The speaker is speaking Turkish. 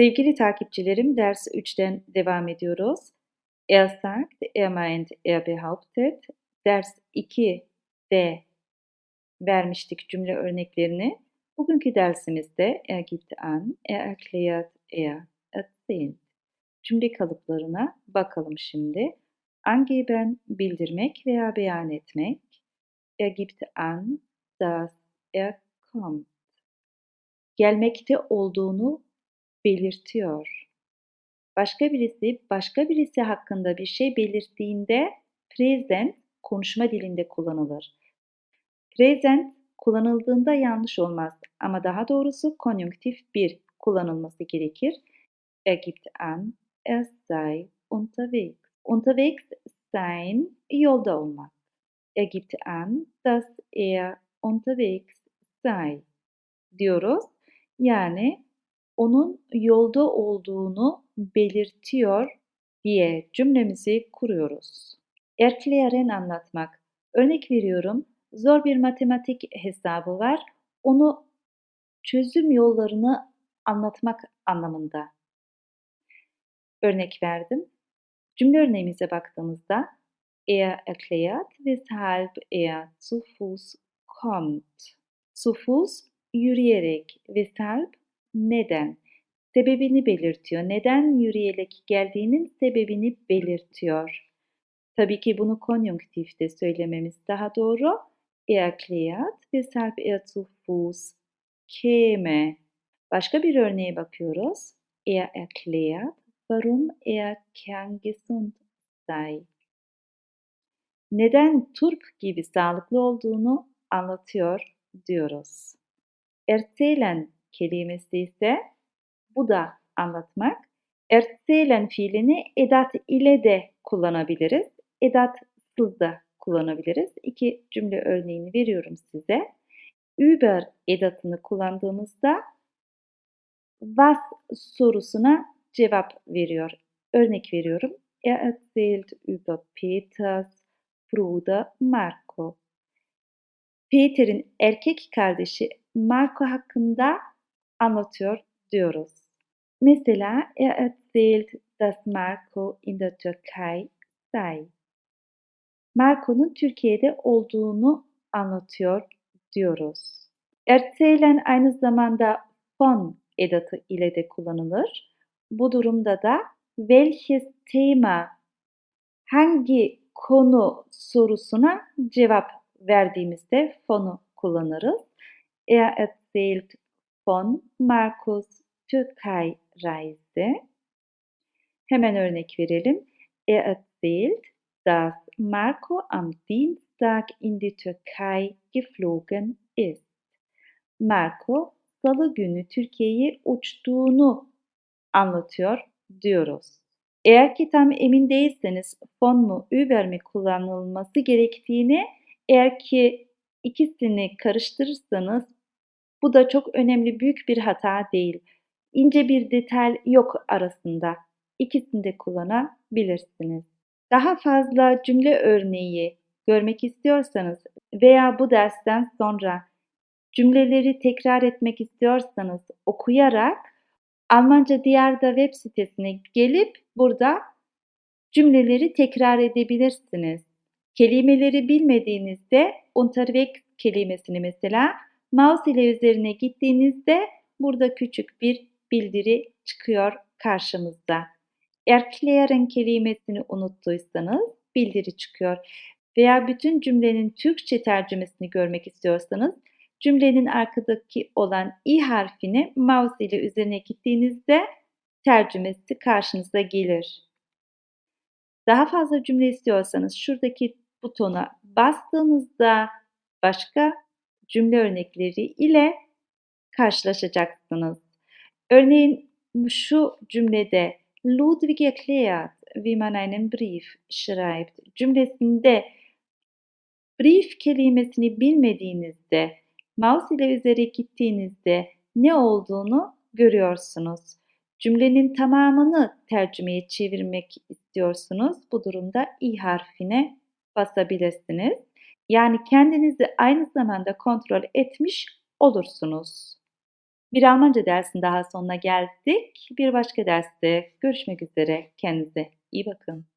Sevgili takipçilerim, ders 3'ten devam ediyoruz. Er sagt, er meint, er behauptet. Ders 2'de vermiştik cümle örneklerini. Bugünkü dersimizde er gibt an, er erklärt, er erzählt. Cümle kalıplarına bakalım şimdi. Angeben, bildirmek veya beyan etmek. Er gibt an, dass er kommt. Gelmekte olduğunu belirtiyor. Başka birisi başka birisi hakkında bir şey belirttiğinde present konuşma dilinde kullanılır. Present kullanıldığında yanlış olmaz ama daha doğrusu konjunktif bir kullanılması gerekir. Er gibt an, er sei unterwegs. Unterwegs sein yolda olmak. Er gibt an, dass er unterwegs sei diyoruz. Yani onun yolda olduğunu belirtiyor diye cümlemizi kuruyoruz. Erklären anlatmak. Örnek veriyorum. Zor bir matematik hesabı var. Onu çözüm yollarını anlatmak anlamında. Örnek verdim. Cümle örneğimize baktığımızda Er erklärt, weshalb er zu Fuß kommt. Zu Fuß yürüyerek, weshalb neden? Sebebini belirtiyor. Neden yürüyerek geldiğinin sebebini belirtiyor. Tabii ki bunu konjunktifte söylememiz daha doğru. Er erklärt, weshalb er zu Fuß. Başka bir örneğe bakıyoruz. Er erklärt, warum er kerngesund sei. Neden turp gibi sağlıklı olduğunu anlatıyor diyoruz. Erzählen kelimesi ise bu da anlatmak. Erzählen fiilini edat ile de kullanabiliriz. Edatsız da kullanabiliriz. İki cümle örneğini veriyorum size. Über edatını kullandığımızda was sorusuna cevap veriyor. Örnek veriyorum. Er erzählt über Peters Bruder Marco. Peter'in erkek kardeşi Marco hakkında anlatıyor diyoruz. Mesela er erzählt, dass Marco in der Türkei sei. Marco'nun Türkiye'de olduğunu anlatıyor diyoruz. Erzählen aynı zamanda von edatı ile de kullanılır. Bu durumda da welches Thema hangi konu sorusuna cevap verdiğimizde fon'u kullanırız. Er erzählt von Markus Türkei Reise. Hemen örnek verelim. Er erzählt, dass Marco am Dienstag in die Türkei geflogen ist. Marco salı günü Türkiye'ye uçtuğunu anlatıyor diyoruz. Eğer ki tam emin değilseniz fon mu, über mi kullanılması gerektiğini eğer ki ikisini karıştırırsanız bu da çok önemli büyük bir hata değil. İnce bir detay yok arasında. İkisini de kullanabilirsiniz. Daha fazla cümle örneği görmek istiyorsanız veya bu dersten sonra cümleleri tekrar etmek istiyorsanız okuyarak Almanca Diyar'da web sitesine gelip burada cümleleri tekrar edebilirsiniz. Kelimeleri bilmediğinizde unterwegs kelimesini mesela mouse ile üzerine gittiğinizde burada küçük bir bildiri çıkıyor karşımızda. Erklären kelimesini unuttuysanız bildiri çıkıyor. Veya bütün cümlenin Türkçe tercümesini görmek istiyorsanız cümlenin arkadaki olan i harfini mouse ile üzerine gittiğinizde tercümesi karşınıza gelir. Daha fazla cümle istiyorsanız şuradaki butona bastığınızda başka cümle örnekleri ile karşılaşacaksınız. Örneğin şu cümlede Ludwig erklärt, wie man einen Brief schreibt cümlesinde brief kelimesini bilmediğinizde mouse ile üzeri gittiğinizde ne olduğunu görüyorsunuz. Cümlenin tamamını tercümeye çevirmek istiyorsunuz. Bu durumda i harfine basabilirsiniz. Yani kendinizi aynı zamanda kontrol etmiş olursunuz. Bir Almanca dersin daha sonuna geldik. Bir başka derste görüşmek üzere. Kendinize iyi bakın.